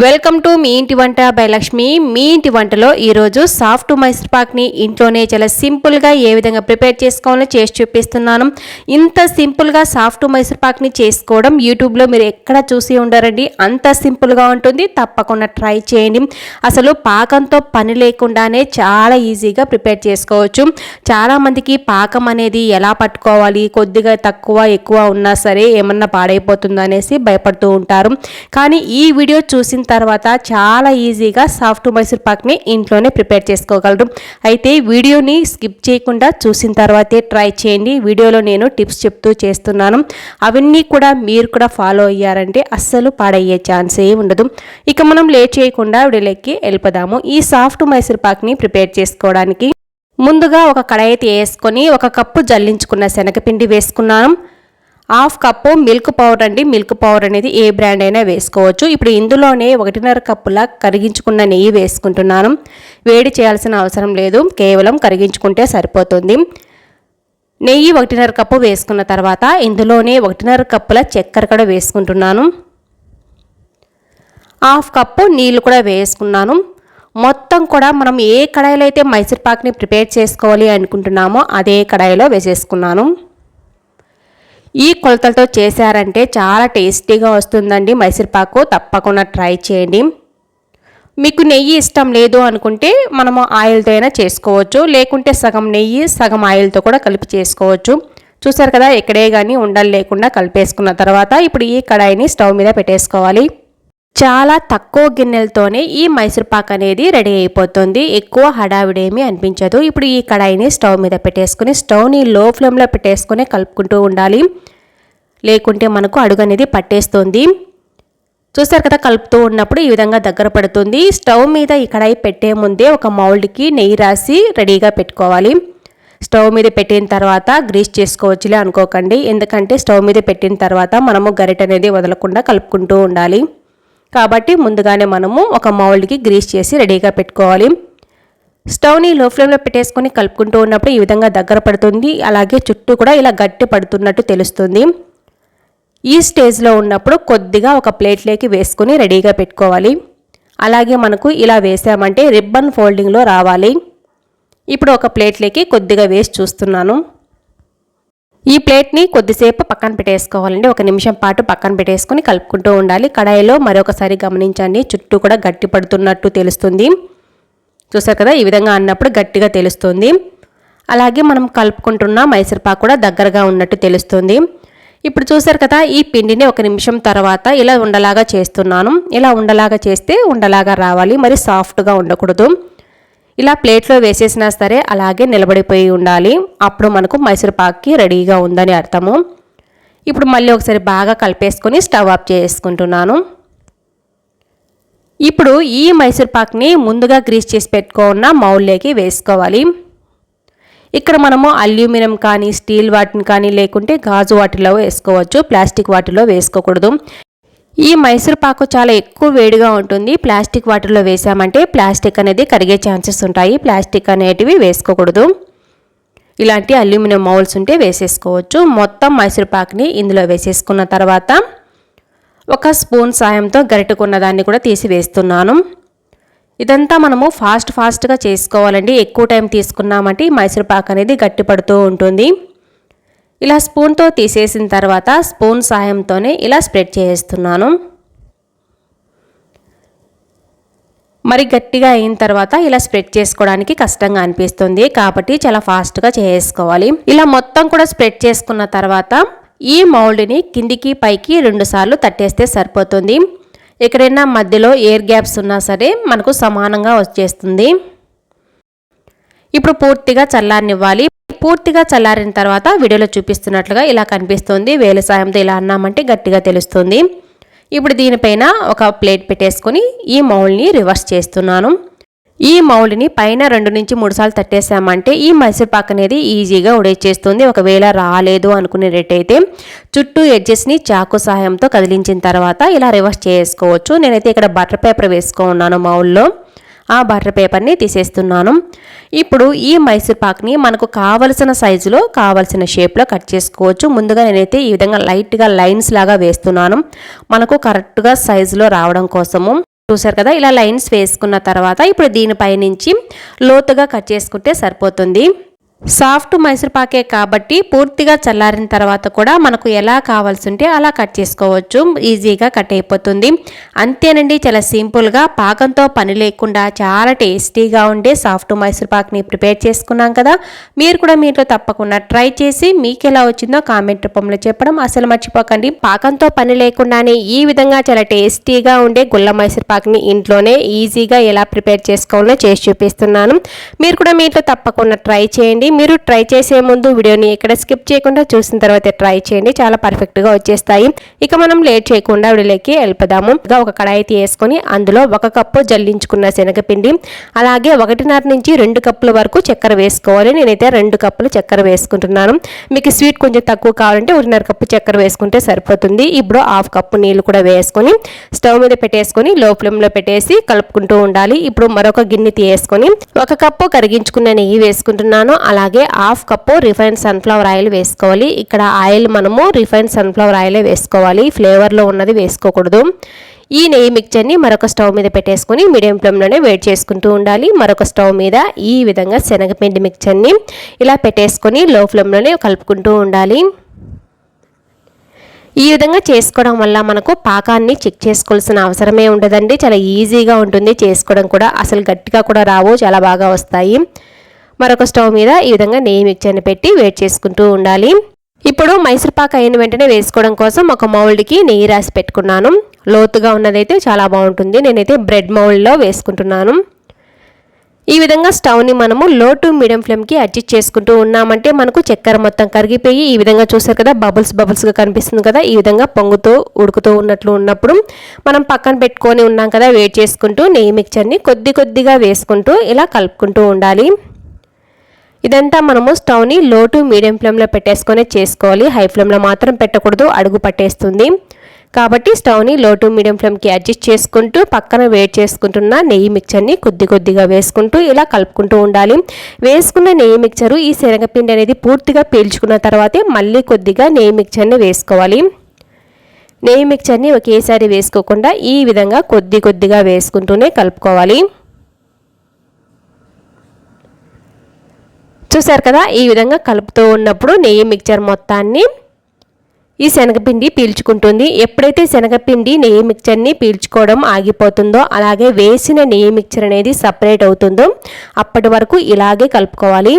Welcome to me ఇంటి వంట by Lakshmi. మీ ఇంటి వంటలో ఈరోజు సాఫ్ట్ మైసూర్ పాక్ని ఇంట్లోనే చాలా సింపుల్గా ఏ విధంగా ప్రిపేర్ చేసుకోవాలో చేసి చూపిస్తున్నాను. ఇంత సింపుల్గా సాఫ్ట్ మైసూర్ పాక్ని చేసుకోవడం యూట్యూబ్లో మీరు ఎక్కడ చూసి ఉండరండి. అంత సింపుల్గా ఉంటుంది. తప్పకుండా ట్రై చేయండి. అసలు పాకంతో పని లేకుండానే చాలా ఈజీగా ప్రిపేర్ చేసుకోవచ్చు. చాలామందికి పాకం అనేది ఎలా పట్టుకోవాలి కొద్దిగా తక్కువ ఎక్కువ ఉన్నా సరే ఏమన్నా పాడైపోతుందో అనేసి భయపడుతూ ఉంటారు. కానీ ఈ వీడియో చూసిన తర్వాత చాలా ఈజీగా సాఫ్ట్ మైసూర్ పాక్ని ఇంట్లోనే ప్రిపేర్ చేసుకోగలరు. అయితే వీడియోని స్కిప్ చేయకుండా చూసిన తర్వాతే ట్రై చేయండి. వీడియోలో నేను టిప్స్ చెప్తూ చేస్తున్నాను. అవన్నీ కూడా మీరు కూడా ఫాలో అయ్యారంటే అస్సలు పాడయ్యే ఛాన్సే ఉండదు. ఇక మనం లేట్ చేయకుండా వీడియోలోకి వెళ్ళిపోదాము. ఈ సాఫ్ట్ మైసూర్ పాక్ని ప్రిపేర్ చేసుకోవడానికి ముందుగా ఒక కడాయి వేసుకొని ఒక కప్పు జల్లించుకున్న శనగపిండి వేసుకున్నాను. హాఫ్ కప్పు మిల్క్ పౌడర్ అండి. మిల్క్ పౌడర్ అనేది ఏ బ్రాండ్ అయినా వేసుకోవచ్చు. ఇప్పుడు ఇందులోనే ఒకటిన్నర కప్పుల కరిగించుకున్న నెయ్యి వేసుకుంటున్నాను. వేడి చేయాల్సిన అవసరం లేదు. కేవలం కరిగించుకుంటే సరిపోతుంది. నెయ్యి ఒకటిన్నర కప్పు వేసుకున్న తర్వాత ఇందులోనే ఒకటిన్నర కప్పుల చక్కెర కూడా వేసుకుంటున్నాను. హాఫ్ కప్పు నీళ్ళు కూడా వేసుకున్నాను. మొత్తం కూడా మనం ఏ కడాయిలో అయితే మైసూర్ పాక్ని ప్రిపేర్ చేసుకోవాలి అనుకుంటున్నామో అదే కడాయిలో వేసేసుకున్నాను. ఈ కొలతలతో చేశారంటే చాలా టేస్టీగా వస్తుందండి మైసూర్పాకు తప్పకుండా ట్రై చేయండి. మీకు నెయ్యి ఇష్టం లేదు అనుకుంటే మనము ఆయిల్తో అయినా చేసుకోవచ్చు. లేకుంటే సగం నెయ్యి సగం ఆయిల్తో కూడా కలిపి చేసుకోవచ్చు. చూసారు కదా ఎక్కడే కానీ ఉండలు లేకుండా కలిపేసుకున్న తర్వాత ఇప్పుడు ఈ కడాయిని స్టవ్ మీద పెట్టేసుకోవాలి. చాలా తక్కువ గిన్నెలతోనే ఈ మైసూర్పాక్ అనేది రెడీ అయిపోతుంది. ఎక్కువ హడావిడేమీ అనిపించదు. ఇప్పుడు ఈ కడాయిని స్టవ్ మీద పెట్టేసుకుని స్టవ్ని లో ఫ్లేమ్లో పెట్టేసుకుని కలుపుకుంటూ ఉండాలి. లేకుంటే మనకు అడుగు అనేది పట్టేస్తుంది. చూస్తారు కదా కలుపుతూ ఉన్నప్పుడు ఈ విధంగా దగ్గర పడుతుంది. స్టవ్ మీద ఈ కడాయి పెట్టే ముందే ఒక మౌల్డ్కి నెయ్యి రాసి రెడీగా పెట్టుకోవాలి. స్టవ్ మీద పెట్టిన తర్వాత గ్రీస్ చేసుకోవచ్చులే అనుకోకండి. ఎందుకంటే స్టవ్ మీద పెట్టిన తర్వాత మనము గరిట అనేది వదలకుండా కలుపుకుంటూ ఉండాలి. కాబట్టి ముందుగానే మనము ఒక మౌల్డ్కి గ్రీస్ చేసి రెడీగా పెట్టుకోవాలి. స్టవ్ని లో ఫ్లేమ్లో పెట్టేసుకొని కలుపుకుంటూ ఉన్నప్పుడు ఈ విధంగా దగ్గర పడుతుంది. అలాగే చుట్టూ కూడా ఇలా గట్టి పడుతున్నట్టు తెలుస్తుంది. ఈ స్టేజ్లో ఉన్నప్పుడు కొద్దిగా ఒక ప్లేట్లోకి వేసుకొని రెడీగా పెట్టుకోవాలి. అలాగే మనకు ఇలా వేసామంటే రిబ్బన్ ఫోల్డింగ్లో రావాలి. ఇప్పుడు ఒక ప్లేట్లోకి కొద్దిగా వేసి చూస్తున్నాను. ఈ ప్లేట్ని కొద్దిసేపు పక్కన పెట్టేసుకోవాలండి. ఒక నిమిషం పాటు పక్కన పెట్టేసుకొని కలుపుకుంటూ ఉండాలి. కడాయిలో మరొకసారి గమనించండి. చుట్టూ కూడా గట్టి పడుతున్నట్టు తెలుస్తుంది. చూసారు కదా? ఈ విధంగా అన్నప్పుడు గట్టిగా తెలుస్తుంది. అలాగే మనం కలుపుకుంటున్న మైసూర్పాకు కూడా దగ్గరగా ఉన్నట్టు తెలుస్తుంది. ఇప్పుడు చూసారు కదా? ఈ పిండిని ఒక నిమిషం తర్వాత ఇలా ఉండలాగా చేస్తున్నాను. ఇలా ఉండలాగా చేస్తే ఉండలాగా రావాలి. మరి సాఫ్ట్గా ఉండకూడదు. ఇలా ప్లేట్లో వేసేసినా సరే అలాగే నిలబడిపోయి ఉండాలి. అప్పుడు మనకు మైసూర్ పాక్కి రెడీగా ఉందని అర్థము. ఇప్పుడు మళ్ళీ ఒకసారి బాగా కలిపేసుకొని స్టవ్ ఆఫ్ చేసుకుంటున్నాను. ఇప్పుడు ఈ మైసూర్ పాక్ని ముందుగా గ్రీస్ చేసి పెట్టుకున్న మౌల్లోకి వేసుకోవాలి. ఇక్కడ మనము అల్యూమినియం కానీ స్టీల్ వాటిని కానీ లేకుంటే గాజు వాటిలో వేసుకోవచ్చు. ప్లాస్టిక్ వాటిలో వేసుకోకూడదు. ఈ మైసూర్ పాకు చాలా ఎక్కువ వేడిగా ఉంటుంది. ప్లాస్టిక్ వాటర్లో వేసామంటే ప్లాస్టిక్ అనేది కరిగే ఛాన్సెస్ ఉంటాయి. ప్లాస్టిక్ అనేటివి వేసుకోకూడదు. ఇలాంటి అల్యూమినియం మౌల్స్ ఉంటే వేసేసుకోవచ్చు. మొత్తం మైసూర్ పాక్ని ఇందులో వేసేసుకున్న తర్వాత ఒక స్పూన్ సాయంతో గరిటకున్న దాన్ని కూడా తీసి వేస్తున్నాను. ఇదంతా మనము ఫాస్ట్ ఫాస్ట్గా చేసుకోవాలండి. ఎక్కువ టైం తీసుకున్నామంటే మైసూర్ పాక్ అనేది గట్టిపడుతూ ఉంటుంది. ఇలా స్పూన్తో తీసేసిన తర్వాత స్పూన్ సాయంతోనే ఇలా స్ప్రెడ్ చేస్తున్నాను. మరి గట్టిగా అయిన తర్వాత ఇలా స్ప్రెడ్ చేసుకోవడానికి కష్టంగా అనిపిస్తుంది కాబట్టి చాలా ఫాస్ట్గా చేసుకోవాలి. ఇలా మొత్తం కూడా స్ప్రెడ్ చేసుకున్న తర్వాత ఈ మౌల్డ్ని కిందికి పైకి రెండుసార్లు తట్టేస్తే సరిపోతుంది. ఎక్కడైనా మధ్యలో ఎయిర్ గ్యాప్స్ ఉన్నా సరే మనకు సమానంగా వచ్చేస్తుంది. ఇప్పుడు పూర్తిగా చల్లారనివ్వాలి. పూర్తిగా చల్లారిన తర్వాత వీడియోలో చూపిస్తున్నట్లుగా ఇలా కనిపిస్తుంది. వేల సాయంతో ఇలా అన్నామంటే గట్టిగా తెలుస్తుంది. ఇప్పుడు దీనిపైన ఒక ప్లేట్ పెట్టేసుకొని ఈ మౌల్ని రివర్స్ చేస్తున్నాను. ఈ మౌల్ని పైన రెండు నుంచి మూడు సార్లు తట్టేసామంటే ఈ మైసూర్ పాక్ అనేది ఈజీగా ఉడేచేస్తుంది. ఒకవేళ రాలేదు అనుకునేటట్టయితే చుట్టూ ఎడ్జెస్ని చాకు సహాయంతో కదిలించిన తర్వాత ఇలా రివర్స్ చేసుకోవచ్చు. నేనైతే ఇక్కడ బటర్ పేపర్ వేసుకో ఉన్నాను మౌల్లో. ఆ బటర్ పేపర్ని తీసేస్తున్నాను. ఇప్పుడు ఈ మైసూర్ పాక్ని మనకు కావలసిన సైజులో కావలసిన షేప్లో కట్ చేసుకోవచ్చు. ముందుగా నేనైతే ఈ విధంగా లైట్గా లైన్స్ లాగా వేస్తున్నాను. మనకు కరెక్ట్గా సైజులో రావడం కోసము. చూసారు కదా ఇలా లైన్స్ వేసుకున్న తర్వాత ఇప్పుడు దీనిపై నుంచి లోతుగా కట్ చేసుకుంటే సరిపోతుంది. సాఫ్ట్ మైసూర్పాకే కాబట్టి పూర్తిగా చల్లారిన తర్వాత కూడా మనకు ఎలా కావాల్సి ఉంటే అలా కట్ చేసుకోవచ్చు. ఈజీగా కట్ అయిపోతుంది. అంతేనండి చాలా సింపుల్గా. పాకంతో పని లేకుండా చాలా టేస్టీగా ఉండే సాఫ్ట్ మైసూర్పాక్ని ప్రిపేర్ చేసుకున్నాం కదా. మీరు కూడా మీతో తప్పకుండా ట్రై చేసి మీకు ఎలా వచ్చిందో కామెంట్ రూపంలో చెప్పడం అసలు మర్చిపోకండి. పాకంతో పని లేకుండానే ఈ విధంగా చాలా టేస్టీగా ఉండే గుల్ల మైసూర్పాక్ని ఇంట్లోనే ఈజీగా ఎలా ప్రిపేర్ చేసుకోవాలో చేసి చూపిస్తున్నాను. మీరు కూడా మీతో తప్పకుండా ట్రై చేయండి. మీరు ట్రై చేసే ముందు వీడియోని ఎక్కడ స్కిప్ చేయకుండా చూసిన తర్వాత ట్రై చేయండి. చాలా పర్ఫెక్ట్గా వచ్చేస్తాయి. ఇక మనం లేట్ చేయకుండా వీడియోలోకి వెళ్ళిపోదాము. ఇక ఒక కడాయి తీసుకొని అందులో ఒక కప్పు జల్లించుకున్న శనగపిండి అలాగే ఒకటిన్నర నుంచి రెండు కప్పుల వరకు చక్కెర వేసుకోవాలి. నేనైతే రెండు కప్పులు చక్కెర వేసుకుంటున్నాను. మీకు స్వీట్ కొంచెం తక్కువ కావాలంటే ఒకటిన్నర కప్పు చక్కెర వేసుకుంటే సరిపోతుంది. ఇప్పుడు హాఫ్ కప్పు నీళ్ళు కూడా వేసుకొని స్టవ్ మీద పెట్టేసుకొని లో ఫ్లేమ్లో పెట్టేసి కలుపుకుంటూ ఉండాలి. ఇప్పుడు మరొక గిన్నె తీసుకొని ఒక కప్పు కరిగించుకున్న నెయ్యి వేసుకుంటున్నాను. అలా అలాగే half cup refine sunflower oil వేసుకోవాలి. ఇక్కడ ఆయిల్ మనము రిఫైన్ సన్ఫ్లవర్ ఆయిలే వేసుకోవాలి. ఫ్లేవర్లో ఉన్నది వేసుకోకూడదు. ఈ నెయ్యి మిక్చర్ని మరొక స్టవ్ మీద పెట్టేసుకొని మీడియం ఫ్లేమ్లోనే వేడి చేసుకుంటూ ఉండాలి. మరొక స్టవ్ మీద ఈ విధంగా శనగపిండి మిక్చర్ని ఇలా పెట్టేసుకొని లో ఫ్లేమ్లోనే కలుపుకుంటూ ఉండాలి. ఈ విధంగా చేసుకోవడం వల్ల మనకు పాకాన్ని చెక్ చేసుకోవాల్సిన అవసరమే ఉండదండి. చాలా ఈజీగా ఉంటుంది. చేసుకోవడం కూడా అసలు గట్టిగా కూడా రావు. చాలా బాగా వస్తాయి. మరొక స్టవ్ మీద ఈ విధంగా నెయ్యి మిక్చర్ని పెట్టి వేడి చేసుకుంటూ ఉండాలి. ఇప్పుడు మైసూర్పాక్ అయిన వెంటనే వేసుకోవడం కోసం ఒక మౌల్డ్కి నెయ్యి రాసి పెట్టుకున్నాను. లోతుగా ఉన్నదైతే చాలా బాగుంటుంది. నేనైతే బ్రెడ్ మౌల్డ్లో వేసుకుంటున్నాను. ఈ విధంగా స్టవ్ని మనము లో టు మీడియం ఫ్లేమ్కి అడ్జస్ట్ చేసుకుంటూ ఉన్నామంటే మనకు చక్కెర మొత్తం కరిగిపోయి ఈ విధంగా చూసారు కదా బబుల్స్ బబుల్స్గా కనిపిస్తుంది కదా ఈ విధంగా పొంగుతూ ఉడుకుతూ ఉన్నట్లు ఉన్నప్పుడు మనం పక్కన పెట్టుకొని ఉన్నాం కదా వేడి చేసుకుంటూ నెయ్యి మిక్చర్ని కొద్ది కొద్దిగా వేసుకుంటూ ఇలా కలుపుకుంటూ ఉండాలి. ఇదంతా మనము స్టవ్ని లో టు మీడియం ఫ్లేమ్లో పెట్టేసుకొని చేసుకోవాలి. హై ఫ్లేమ్లో మాత్రం పెట్టకూడదు. అడుగు పట్టేస్తుంది. కాబట్టి స్టవ్ని లో టు మీడియం ఫ్లేమ్కి అడ్జస్ట్ చేసుకుంటూ పక్కన వేడి చేసుకుంటున్న నెయ్యి మిక్చర్ని కొద్ది కొద్దిగా వేసుకుంటూ ఇలా కలుపుకుంటూ ఉండాలి. వేసుకున్న నెయ్యి మిక్చరు ఈ శనగపిండి అనేది పూర్తిగా పీల్చుకున్న తర్వాతే మళ్ళీ కొద్దిగా నెయ్యి మిక్చర్ని వేసుకోవాలి. నెయ్యి మిక్చర్ని ఒకేసారి వేసుకోకుండా ఈ విధంగా కొద్ది కొద్దిగా వేసుకుంటూనే కలుపుకోవాలి. చూసారు కదా ఈ విధంగా కలుపుతూ ఉన్నప్పుడు నెయ్యి మిక్చర్ మొత్తాన్ని ఈ శనగపిండి పీల్చుకుంటుంది. ఎప్పుడైతే శనగపిండి నెయ్యి మిక్చర్ని పీల్చుకోవడం ఆగిపోతుందో అలాగే వేసిన నెయ్యి మిక్చర్ అనేది సపరేట్ అవుతుందో అప్పటి వరకు ఇలాగే కలుపుకోవాలి.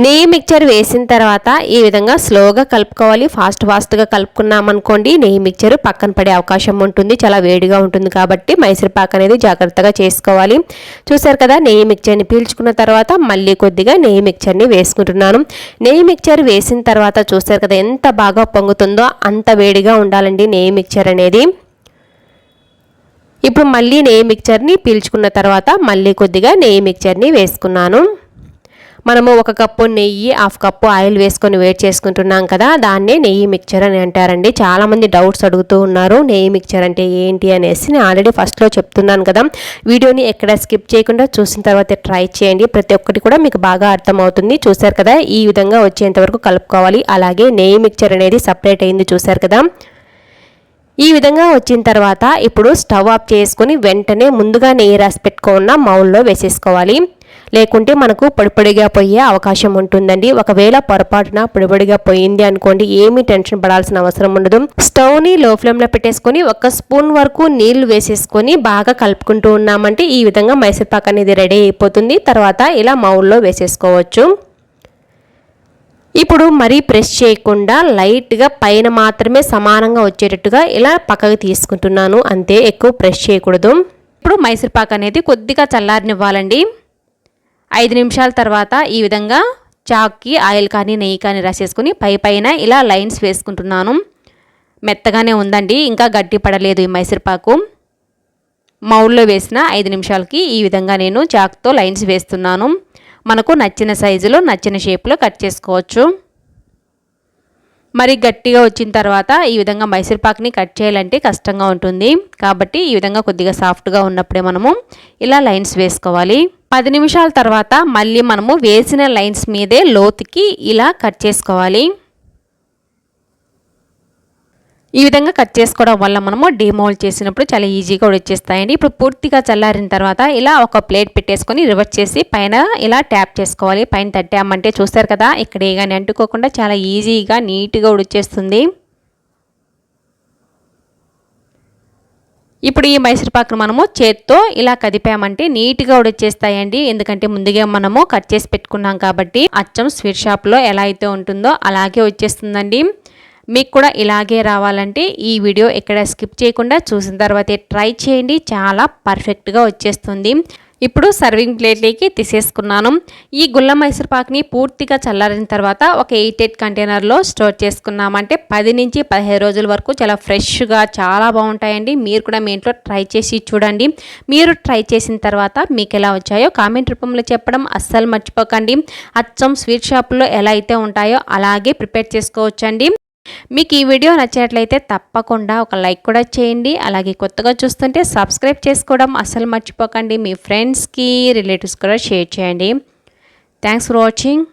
నెయ్యి మిక్చర్ వేసిన తర్వాత ఈ విధంగా స్లోగా కలుపుకోవాలి. ఫాస్ట్ ఫాస్ట్గా కలుపుకున్నామనుకోండి నెయ్యి మిక్చర్ పక్కన పడే అవకాశం ఉంటుంది. చాలా వేడిగా ఉంటుంది కాబట్టి మైసూర్ పాక్ అనేది జాగ్రత్తగా చేసుకోవాలి. చూసారు కదా నెయ్యి మిక్చర్ని పీల్చుకున్న తర్వాత మళ్ళీ కొద్దిగా నెయ్యి మిక్చర్ని వేసుకుంటున్నాను. నెయ్యి మిక్చర్ వేసిన తర్వాత చూసారు కదా ఎంత బాగా పొంగుతుందో అంత వేడిగా ఉండాలండి నెయ్యి మిక్చర్ అనేది. ఇప్పుడు మళ్ళీ నెయ్యి మిక్చర్ని పీల్చుకున్న తర్వాత మళ్ళీ కొద్దిగా నెయ్యి మిక్చర్ని వేసుకున్నాను. మనము ఒక కప్పు నెయ్యి హాఫ్ కప్పు ఆయిల్ వేసుకొని వేట్ చేసుకుంటున్నాం కదా దాన్నే నెయ్యి మిక్చర్ అని అంటారండి. చాలామంది డౌట్స్ అడుగుతూ ఉన్నారు నెయ్యి మిక్చర్ అంటే ఏంటి అనేసి. నేను ఆల్రెడీ ఫస్ట్లో చెప్తున్నాను కదా. వీడియోని ఎక్కడ స్కిప్ చేయకుండా చూసిన తర్వాత ట్రై చేయండి. ప్రతి ఒక్కటి కూడా మీకు బాగా అర్థమవుతుంది. చూసారు కదా ఈ విధంగా వచ్చేంత వరకు కలుపుకోవాలి. అలాగే నెయ్యి మిక్చర్ అనేది సపరేట్ అయింది చూసారు కదా. ఈ విధంగా వచ్చిన తర్వాత ఇప్పుడు స్టవ్ ఆఫ్ చేసుకొని వెంటనే ముందుగా నెయ్యి రాసి పెట్టుకున్న మౌల్లో వేసేసుకోవాలి. లేకుంటే మనకు పొడిపొడిగా పోయే అవకాశం ఉంటుందండి. ఒకవేళ పొరపాటున పొడిపొడిగా పోయింది అనుకోండి ఏమీ టెన్షన్ పడాల్సిన అవసరం ఉండదు. స్టవ్ని లో ఫ్లేమ్లో పెట్టేసుకొని ఒక స్పూన్ వరకు నీళ్ళు వేసేసుకొని బాగా కలుపుకుంటూ ఉన్నామంటే ఈ విధంగా మైసూర్పాక్ అనేది రెడీ అయిపోతుంది. తర్వాత ఇలా మౌల్లో వేసేసుకోవచ్చు. ఇప్పుడు మరీ ప్రెస్ చేయకుండా లైట్గా పైన మాత్రమే సమానంగా వచ్చేటట్టుగా ఇలా పక్కకు తీసుకుంటున్నాను. అంతే ఎక్కువ ప్రెస్ చేయకూడదు. ఇప్పుడు మైసూర్పాక్ అనేది కొద్దిగా చల్లారనివ్వాలండి. ఐదు నిమిషాల తర్వాత ఈ విధంగా చాక్కి ఆయిల్ కానీ నెయ్యి కానీ రాసేసుకుని పై పైన ఇలా లైన్స్ వేసుకుంటున్నాను. మెత్తగానే ఉందండి ఇంకా గట్టి పడలేదు ఈ మైసూర్పాకు మౌల్లో వేసిన ఐదు నిమిషాలకి ఈ విధంగా నేను చాక్తో లైన్స్ వేస్తున్నాను. మనకు నచ్చిన సైజులో నచ్చిన షేప్లో కట్ చేసుకోవచ్చు. మరి గట్టిగా వచ్చిన తర్వాత ఈ విధంగా మైసూర్పాక్ని కట్ చేయాలంటే కష్టంగా ఉంటుంది. కాబట్టి ఈ విధంగా కొద్దిగా సాఫ్ట్గా ఉన్నప్పుడే మనము ఇలా లైన్స్ వేసుకోవాలి. పది నిమిషాల తర్వాత మళ్ళీ మనము వేసిన లైన్స్ మీదే లోతుకి ఇలా కట్ చేసుకోవాలి. ఈ విధంగా కట్ చేసుకోవడం వల్ల మనము డిమోల్డ్ చేసినప్పుడు చాలా ఈజీగా వచ్చేస్తాయండి. ఇప్పుడు పూర్తిగా చల్లారిన తర్వాత ఇలా ఒక ప్లేట్ పెట్టేసుకొని రివర్స్ చేసి పైన ఇలా ట్యాప్ చేసుకోవాలి. పైన తట్టామంటే చూస్తారు కదా ఇక్కడ కానీ అంటుకోకుండా చాలా ఈజీగా నీట్గా ఉడిచేస్తుంది. ఇప్పుడు ఈ మైసూరుపాకును మనము చేత్తో ఇలా కదిపామంటే నీట్గా ఉడిచేస్తాయండి. ఎందుకంటే ముందుగా మనము కట్ చేసి పెట్టుకున్నాం కాబట్టి అచ్చం స్వీట్ షాప్లో ఎలా అయితే ఉంటుందో అలాగే వచ్చేస్తుందండి. మీకు కూడా ఇలాగే రావాలంటే ఈ వీడియో ఎక్కడ స్కిప్ చేయకుండా చూసిన తర్వాతే ట్రై చేయండి. చాలా పర్ఫెక్ట్గా వచ్చేస్తుంది. ఇప్పుడు సర్వింగ్ ప్లేట్లోకి తీసేసుకున్నాను. ఈ గుల్ల మైసూర్ పాక్ని పూర్తిగా చల్లారిన తర్వాత ఒక ఎయిట్ ఎయిట్ కంటైనర్లో స్టోర్ చేసుకున్నామంటే పది నుంచి పదిహేను రోజుల వరకు చాలా ఫ్రెష్గా చాలా బాగుంటాయండి. మీరు కూడా మీ ఇంట్లో ట్రై చేసి చూడండి. మీరు ట్రై చేసిన తర్వాత మీకు ఎలా వచ్చాయో కామెంట్ రూపంలో చెప్పడం అస్సలు మర్చిపోకండి. అచ్చం స్వీట్ షాపులో ఎలా అయితే ఉంటాయో అలాగే ప్రిపేర్ చేసుకోవచ్చండి. మీకు ఈ వీడియో నచ్చినట్లయితే తప్పకుండా ఒక లైక్ కూడా చేయండి. అలాగే కొత్తగా చూస్తుంటే సబ్స్క్రైబ్ చేసుకోవడం అస్సలు మర్చిపోకండి. మీ ఫ్రెండ్స్కి రిలేటివ్స్ కూడా షేర్ చేయండి. Thanks for watching.